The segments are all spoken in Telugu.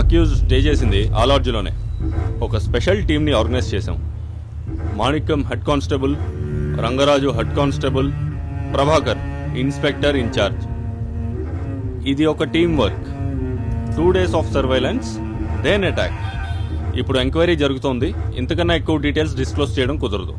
అక్యూజ్ స్టే చేసింది ఆలాడ్జ్లోనే ఒక స్పెషల్ టీంని ఆర్గనైజ్ చేశాం. Manikyam head constable Rangaraju head constable Prabhakar inspector in-charge ఇది ఒక team work. Two days of surveillance then attack. ఇప్పుడు ఎంక్వైరీ జరుగుతోంది. ఇంతకన్నా ఎక్కువ డీటెయిల్స్ డిస్క్లోజ్ చేయడం కుదరదు.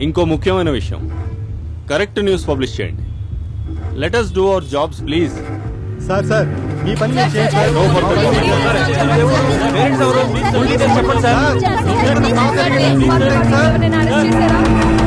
ఇంకో ముఖ్యమైన విషయం. కరెక్ట్ న్యూస్ పబ్లిష్ చేయండి. Let do our jobs please sir sir మీ పని మీరు చేయండి సార్. Further సార్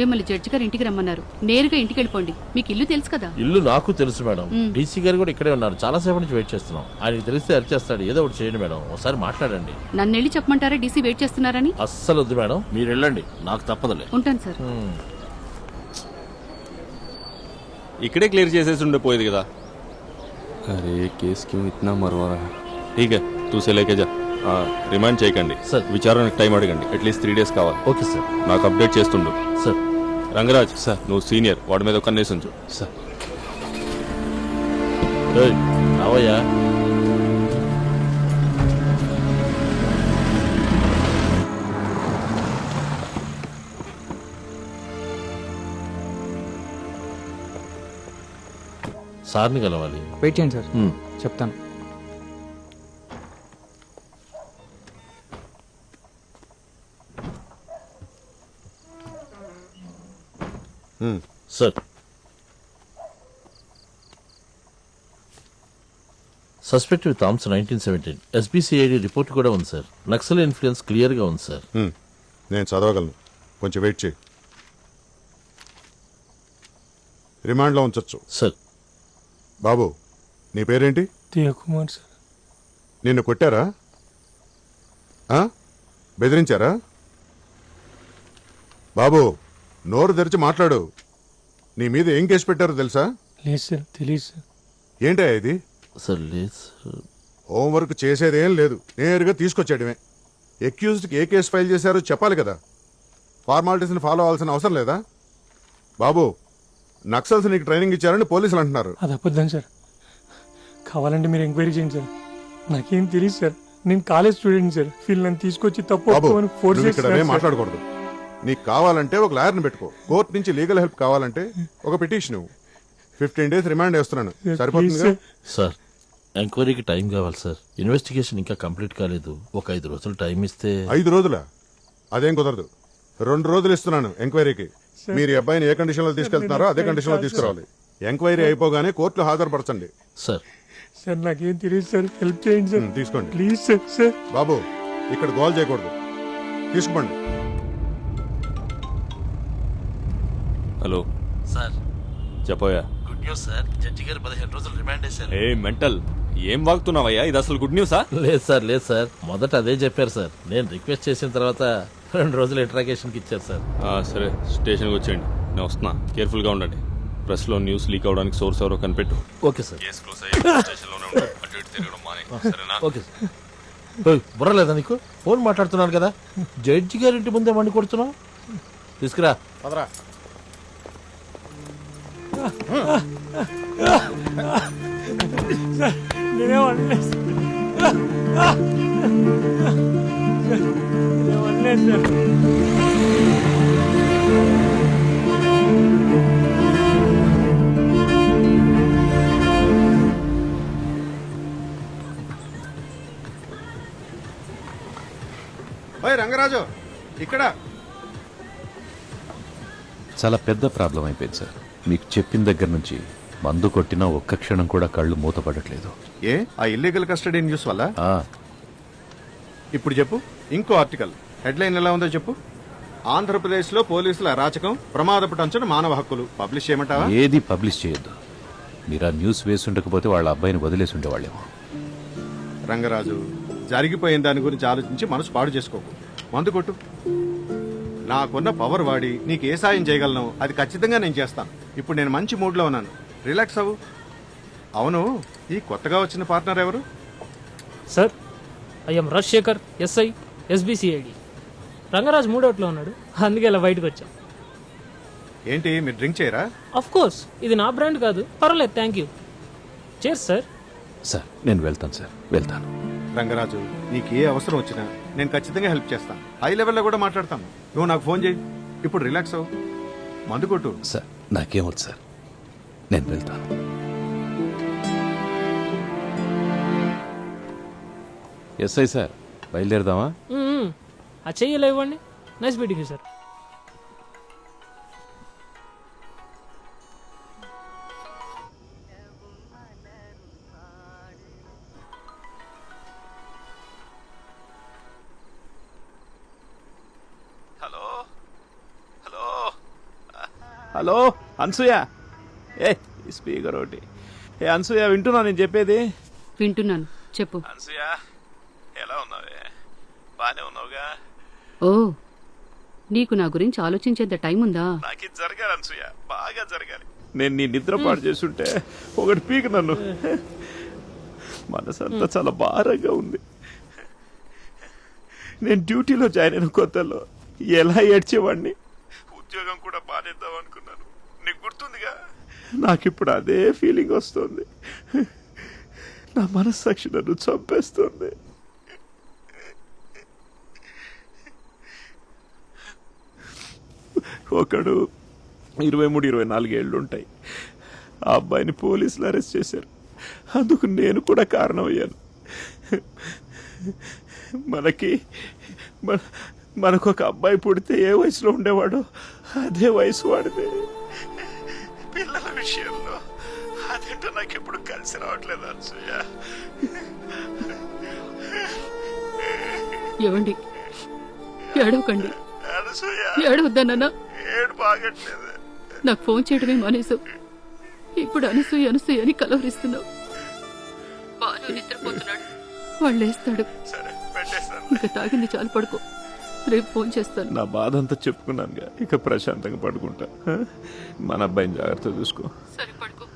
మిమ్మల్ని జడ్జి గారి ఇంటికి రమ్మన్నారు. నేరుగా ఇంటికి వెళ్ళిపోండి మీకు ఇల్లు తెలుసు కదా? ఇల్లు నాకు తెలుసు మేడం. డీసీ గారు కూడా ఇక్కడే ఉన్నారు. చాలా సేపటి నుంచి వెయిట్ చేస్తున్నాం. ఆయన తెలిస్తే అరిచేస్తాడు ఏదో ఒకటి చేయండి మేడం. ఒకసారి మాట్లాడండి. నన్ను వెళ్ళి చెప్పమంటారా? డీసీ వెయిట్ చేస్తున్నారని? అస్సలు వద్దు మేడం. మీరు వెళ్ళండి. నాకు తప్పదులే. ఉంటాను సార్. ఇక్కడే క్లియర్ చేసేసి ఉండిపోయేది కదా. అరే కేసు క్యూ ఇట్నా మరవరా? ఠీక్ తూ సెలేకే జా. రిమాండ్ చేయకండి. సార్. విచారణకు టైం అడగండి. అట్లీస్ట్ త్రీ డేస్ కావాలి. Okay sir. నాకు అప్డేట్ చేస్తుండు. సార్. రంగరాజ్ సార్. నువ్వు సీనియర్ వాడి మీద ఒక కన్నేసి ఉంచు. సార్. ఏయ్, రావయ్యా. సార్ని కలవాలి. వెయిట్ చేయండి సార్. చెప్తాను. Sir. Suspect with arms nineteen seventeen SBCID report కూడా ఉంది సార్. నక్సల్ ఇన్ఫ్లుయెన్స్ క్లియర్గా ఉంది సార్. నేను చదవగలను. కొంచెం వెయిట్ చేయి. రిమాండ్లో ఉంచొచ్చు. సార్. బాబు నీ పేరేంటి? కుమార్ సార్. నిన్ను కొట్టారా? ఆ? బెదిరించారా? బాబు నోరు తెరిచి మాట్లాడు. నీ మీద ఏం కేసు పెట్టారో తెలుసా? లేదు సార్ తెలియదు సార్. ఏంటా ఇది? సార్ లేదు సార్. హోంవర్క్ చేసేదేం లేదు. నేరుగా తీసుకొచ్చేయడమే. ఎక్యూజ్డ్కి ఏ కేసు ఫైల్ చేశారో చెప్పాలి కదా. ఫార్మాలిటీస్ని ఫాలో అవ్వాల్సిన అవసరం లేదా? బాబు నక్సల్స్ నీకు ట్రైనింగ్ ఇచ్చారని పోలీసులు అంటున్నారు. అది అబద్ధం సార్. కావాలంటే మీరు ఎంక్వైరీ చేయండి సార్. నాకేం తెలియదు సార్. నేను కాలేజ్ స్టూడెంట్ సార్. వీళ్ళు నన్ను తీసుకొచ్చి తప్పు బాబు ఒప్పుకోమని ఫోర్స్ నువ్వు ఇక్కడ చేస్తున్నారు ఏం సార్. మాట్లాడకూడదు. నీకు కావాలంటే ఒక లాయర్ని పెట్టుకో. కోర్టు నుంచి లీగల్ హెల్ప్ కావాలంటే ఒక పిటిషన్. ఇవ్వు ఫిఫ్టీన్ డేస్ రిమాండ్ వేస్తున్నాను. ప్లీజ్ సరిపోతుందిగా సార్. ఎంక్వైరీకి టైం కావాలి సార్. ఇన్వెస్టిగేషన్ ఇంకా కంప్లీట్ కాలేదు. ఒక ఐదు రోజులు టైం ఇస్తే ఐదు రోజుల? అదేం కుదరదు. రెండు రోజులు ఇస్తున్నాను ఎంక్వైరీకి. మీరు అబ్బాయిని ఏ కండిషన్లో తీసుకెళ్తున్నారో అదే కండిషన్లో తీసుకురావాలి. ఎంక్వైరీ అయిపోగానే కోర్టులో హాజరుపరచండి. సార్. సార్ నాకేం తెలియదు సార్ హెల్ప్ చేయండి సార్ తీసుకోండి. ప్లీజ్ సార్ సార్ బాబు ఇక్కడ గోల్ చేయకూడదు. తీసుకోండి hello. Sir. చెప్పోయా good news sir. Judge garu పదిహేను రోజులు రిమాండ్ వేశారు ఏ మెంటల్. ఏం వాగుతున్నావయ్యా? ఇది అసలు గుడ్ న్యూసా? లేదు సార్ లేదు సార్. మొదట అదే చెప్పారు సార్. నేను రిక్వెస్ట్ చేసిన తర్వాత రెండు రోజులు ఇంట్రాగేషన్కి ఇచ్చారు సార్. ఆ, సరే. స్టేషన్కి వచ్చేయండి. నేను వస్తున్నా. కేర్ఫుల్గా ఉండండి. ప్రెస్లో న్యూస్ లీక్ అవడానికి సోర్స్ ఎవరో కనిపెట్టు. Okay sir. కేసు క్లోజ్ అయ్యి స్టేషన్లోనే ఉండు. అటు ఇటు తిరగడం మానే. సరేనా? Okay sir. బుర్ర లేదా నీకు? ఫోన్ మాట్లాడుతున్నాను కదా. జడ్జి గారి ఇంటి ముందే వండి కొడుతున్నావు? తీసుకురా. పదరా. నేనేం అనలేదు నేనేం అనలేదు సార్ ఓయ్ రంగరాజు ఇక్కడ. చాలా పెద్ద ప్రాబ్లం అయిపోయింది సార్. మీకు చెప్పిన దగ్గర నుంచి మందు కొట్టినా ఒక్క క్షణం కూడా కళ్ళు మూతపడట్లేదు. ఏ? ఆ ఇల్లీగల్ కస్టడీ న్యూస్ వల్ల? ఆ, ఇప్పుడు చెప్పు. ఇంకో ఆర్టికల్ హెడ్లైన్ ఎలా ఉందో చెప్పు. ఆంధ్రప్రదేశ్లో పోలీసుల అరాచకం ప్రమాదపు టంచన మానవ హక్కులు. పబ్లిష్ చేయమంటావా? ఏది పబ్లిష్ చేయొద్దు. మీరు ఆ న్యూస్ వేసి ఉండకపోతే వాళ్ళ అబ్బాయిని వదిలేసి ఉండేవాళ్ళేమో. రంగరాజు జరిగిపోయిన దాని గురించి ఆలోచించి మనసు పాడు చేసుకోకు. మందు కొట్టు. నాకున్న పవర్ వాడి నీకు ఏ సాయం చేయగలను అది ఖచ్చితంగా నేను చేస్తాను. ఇప్పుడు నేను మంచి మూడ్లో ఉన్నాను. రిలాక్స్ అవ్వు. అవును ఈ కొత్తగా వచ్చిన పార్ట్నర్ ఎవరు? Sir I'm Rajashekar SI SBCID Rangaraj మూడోట్లో ఉన్నాడు. అందుకే ఇలా బయటకు వచ్చాం. ఏంటి మీరు డ్రింక్ చేయరా? అఫ్ కోర్స్ ఇది నా బ్రాండ్ కాదు. పర్వాలేదు థ్యాంక్ యూ చేర్ సార్ సార్ నేను వెళ్తాను సార్. వెళ్తాను. రంగరాజు నీకు ఏ అవసరం వచ్చినా నేను ఖచ్చితంగా హెల్ప్ చేస్తాను. హై లెవెల్లో కూడా మాట్లాడతాను. నువ్వు నాకు ఫోన్ చేయి. ఇప్పుడు రిలాక్స్ అవ్వు. మందు కొట్టు. సార్ నాకేం వద్దు సార్. నేను వెళ్తాను. ఎస్ఐ సార్ బయలుదేరదామా. ఆ nice meeting sir. Hello Anasuya ఏ ఈ స్పీకర్ ఒకటి. ఏ అన్సూయ వింటున్నా నేను చెప్పేది? వింటున్నాను. చెప్పు. అన్సూయ ఎలా ఉన్నావే? బానే ఉన్నావుగా? ఓ నీకు నా గురించి ఆలోచించేంత టైం ఉందా? నాకు ఇది జరగాలి అన్సూయ బాగా జరగాలి. నేను నీ నిద్ర పాడు చేస్తుంటే ఒకటి పీక నన్ను. మనసంతా చాలా భారంగా ఉంది. నేను డ్యూటీలో జాయిన్ అయిన కొత్తలో ఎలా ఏడ్చేవాడిని? ఉద్యోగం కూడా బాధేద్దాం అనుకున్నాను. నీకు గుర్తుందిగా? నాకు ఇప్పుడు అదే ఫీలింగ్ వస్తుంది. నా మనస్సాక్షి నన్ను చంపేస్తుంది. ఒకడు ఇరవై మూడు ఇరవై నాలుగేళ్ళు ఉంటాయి. ఆ అబ్బాయిని పోలీసులు అరెస్ట్ చేశారు. అందుకు నేను కూడా కారణమయ్యాను. మనకి మన- మనకు ఒక అబ్బాయి పుడితే ఏ వయసులో ఉండేవాడో అదే వయసు వాడితే పిల్లల విషయంలో అదేంటో నాకు ఎప్పుడు కలిసి రావట్లేదు అన్సూయ ఏవండి? ఏడవకండి. అనసూయ. ఏడవద్దన్నా ఏడు బాగట్లేదు. నాకు ఫోన్ చేయడమే మానేసు ఇప్పుడు అనసూయ అనసూయ అని కలవరిస్తున్నావు. బాలు నిద్రపోతున్నాడు. వాళ్ళు పెట్టేస్తాను. ఇంకా తాగింది చాలు పడుకో. రేపు ఫోన్ చేస్తాను. నా బాధ అంతా చెప్పుకున్నానుగా ఇక ప్రశాంతంగా పడుకుంటా? మన అబ్బాయిని జాగ్రత్త చూసుకో. సరే పడుకో.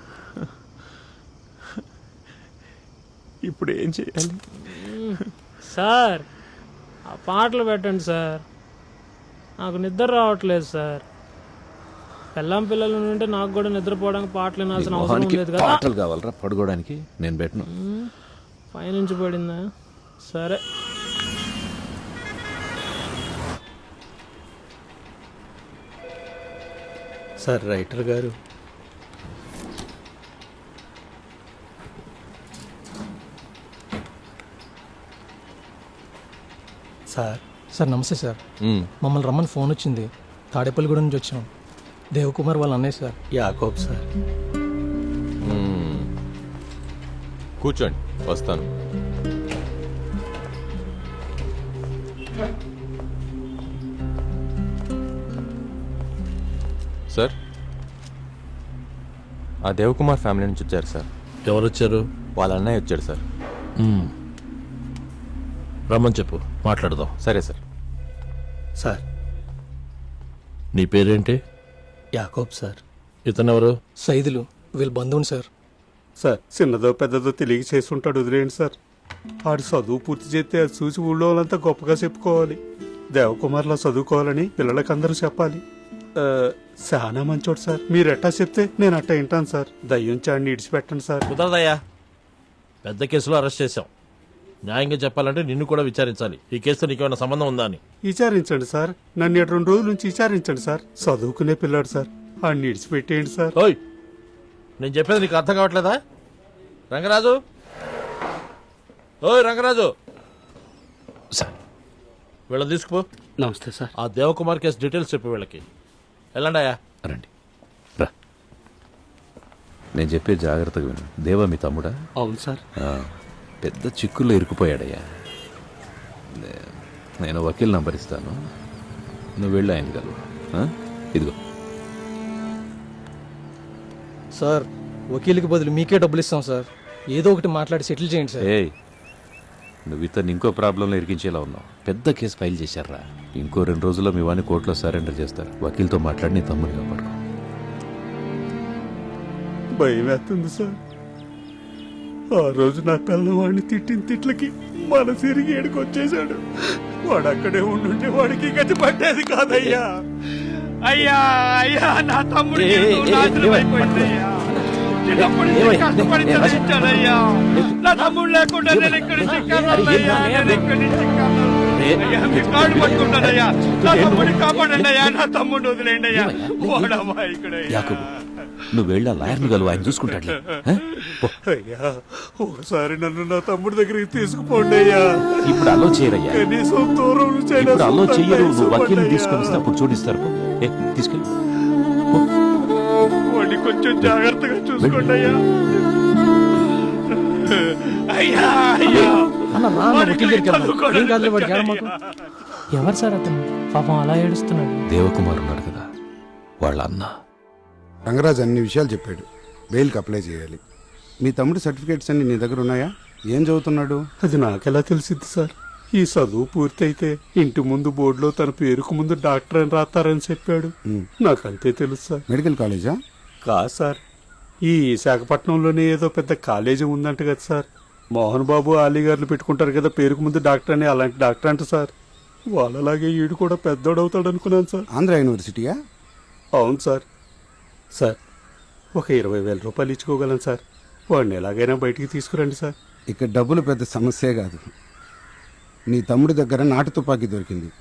ఇప్పుడు ఏం చేయాలి? సార్ ఆ పాటలు పెట్టండి సార్. నాకు నిద్ర రావట్లేదు సార్. పెళ్ళాం పిల్లలు ఉంటే నాకు కూడా నిద్రపోవడానికి పాటలు వినాల్సిన అవసరం లేదు కదా. పాటలు కావాలరా? పడుకోవడానికి నేను పెట్టను. పైనుంచి పడిందా? సరే. Sir writer garu. Sir. Sir నమస్తే సార్. మమ్మల్ని రమ్మని ఫోన్ వచ్చింది. తాడేపల్లిగూడ నుంచి వచ్చాం. దేవకుమార్ వాళ్ళ అన్నయ్య సార్. యాకోబ్ సార్. కూర్చోండి వస్తాను. సార్? ఆ దేవకుమార్ ఫ్యామిలీ నుంచి వచ్చారు సార్. ఎవరు వచ్చారు వాళ్ళ అన్నయ్య వచ్చాడు సార్. రమ్మని చెప్పు మాట్లాడదాం. సరే సార్. సార్. నీ పేరేంటి? యాకోబ్ సార్. ఇతనెవరు? సైదులు వీళ్ళ బంధువుని సార్. సార్ చిన్నదో పెద్దదో తెలియ చేసి ఉంటాడు వదిలేయండి సార్. ఆడు చదువు పూర్తి చేస్తే అది చూసి ఊళ్ళో వాళ్ళంతా గొప్పగా చెప్పుకోవాలి. దేవకుమార్లో చదువుకోవాలని పిల్లలకందరూ చెప్పాలి. చాలా మంచోడు సార్. మీరు ఎట్టా చెప్తే నేను అట్టా వింటాను సార్. దయ్యం చాడిని ఇడిచిపెట్టండి సార్. కుదరదయ్యా. పెద్ద కేసులో అరెస్ట్ చేశాం. న్యాయంగా చెప్పాలంటే నిన్ను కూడా విచారించాలి. ఈ కేసుతో నీకేమైనా సంబంధం ఉందా అని. విచారించండి సార్. నన్ను ఇటు రెండు రోజుల నుంచి విచారించండి సార్. చదువుకునే పిల్లాడు సార్. ఆడిని ఇడిచిపెట్టేయండి సార్. ఓయ్! నేను చెప్పేది నీకు అర్థం కావట్లేదా? రంగరాజు! ఓయ్ రంగరాజు! సార్. వీళ్ళని తీసుకుపో. నమస్తే సార్. ఆ దేవకుమార్ కేసు డీటెయిల్స్ చెప్పు వీళ్ళకి. వెళ్ళండి అయ్యా. రండి. రా. నేను చెప్పే జాగ్రత్తగా విను. దేవా మీ తమ్ముడా? అవును సార్. ఆ, పెద్ద చిక్కుల్లో ఇరుకుపోయాడయ్యా నే- నేను వకీల్ నంబర్ ఇస్తాను. నువ్వు వెళ్ళి ఆయన కలువు. ఆ? ఇదిగో. సార్ వకీల్కి బదులు మీకే డబ్బులు ఇస్తాం సార్. ఏదో ఒకటి మాట్లాడి సెటిల్ చేయండి సార్. ఏయ్ నువ్వు ఇతన్ని ఇంకో ప్రాబ్లంలో ఇరికించేలా ఉన్నావు. పెద్ద కేసు ఫైల్ చేశారా? ఇంకో రెండు రోజుల్లో మీ వాడిని కోర్టులో సరెండర్ చేస్తారు. వకీల్తో మాట్లాడి నీ తమ్ముడిని కాపాడుకో. భయం వేస్తుంది సార్. ఆ రోజు నా పిల్లవాడిని తిట్టిన తిట్లకి మన తిరిగి ఏడుకు వచ్చేసాడు వాడు అక్కడే ఉండుంటే వాడికి గతి పట్టేది కాదయ్యా. అయ్యా అయ్యా నా తమ్ముడు నాశనం అయిపోయిందయ్యా. చిన్నప్పటి నుంచి కష్టపడి చదివించానయ్యా. నా తమ్ముడు లేకుండా నేను ఇక్కడ చిక్కానయ్యా నేను ఇక్కడ చిక్కాను అయ్యా మీ కాళ్ళు పట్టుకుంటానయ్యా నా తమ్ముడిని కాపాడండి అయ్యా నా తమ్ముడు వదిలేండి అయ్యా వాడమ్మా ఇక్కడ యాకబు నువ్వు వెళ్ళా లాయర్ను గలవు ఆయన? పో. అయ్యా ఒకసారి నన్ను నా తమ్ముడి దగ్గరికి తీసుకుపోండి అయ్యా ఇప్పుడు అలో చేయరయ్యా కనీసం దూరం నుంచి ఇప్పుడు అలో చూడండి చెయ్యరు నువ్వు. వకీల్ని తీసుకొని అప్పుడు చూడిస్తారు తీసుకెళ్ళి కొంచెం జాగ్రత్తగా చూసుకోండి అయ్యా అయ్యా. అయ్యా అన్న రా అన్న, వకీల్ దగ్గరికి వెళ్దాం. చదువుకోవడానికి ఏం కాదులే వాడికి వచ్చాడయ్యా. ఏడమాకు. ఎవరు సార్ అతను? పాపం అలా ఏడుస్తున్నాడు. దేవకుమార్ ఉన్నాడు కదా వాళ్ళ అన్న. రంగరాజు అన్ని విషయాలు చెప్పాడు. బెయిల్కి అప్లై చేయాలి. మీ తమ్ముడు సర్టిఫికేట్స్ అన్ని నీ దగ్గర ఉన్నాయా? ఏం చదువుతున్నాడు? అది నాకెలా తెలిసింది సార్? ఈ చదువు పూర్తయితే ఇంటి ముందు బోర్డులో తన పేరుకు ముందు డాక్టర్ అని రాస్తారని చెప్పాడు. నాకంతే తెలుసు సార్. మెడికల్ కాలేజా? కాదు సార్. ఈ విశాఖపట్నంలోనే ఏదో పెద్ద కాలేజీ ఉందంట కదా సార్. మోహన్ బాబు ఆలీ గారు పెట్టుకుంటారు కదా పేరుకు ముందు డాక్టర్ అని అలాంటి డాక్టర్ అంట సార్. వాళ్ళలాగే ఈడు కూడా పెద్దోడవుతాడు అనుకున్నాను సార్. ఆంధ్ర యూనివర్సిటీయా? అవును సార్. సార్ ఒక ఇరవై వేల రూపాయలు ఇచ్చుకోగలను సార్. వాడిని ఎలాగైనా బయటికి తీసుకురండి సార్. ఇక్కడ డబ్బులు పెద్ద సమస్యే కాదు. నీ తమ్ముడి దగ్గర నాటు తుపాకీ దొరికింది.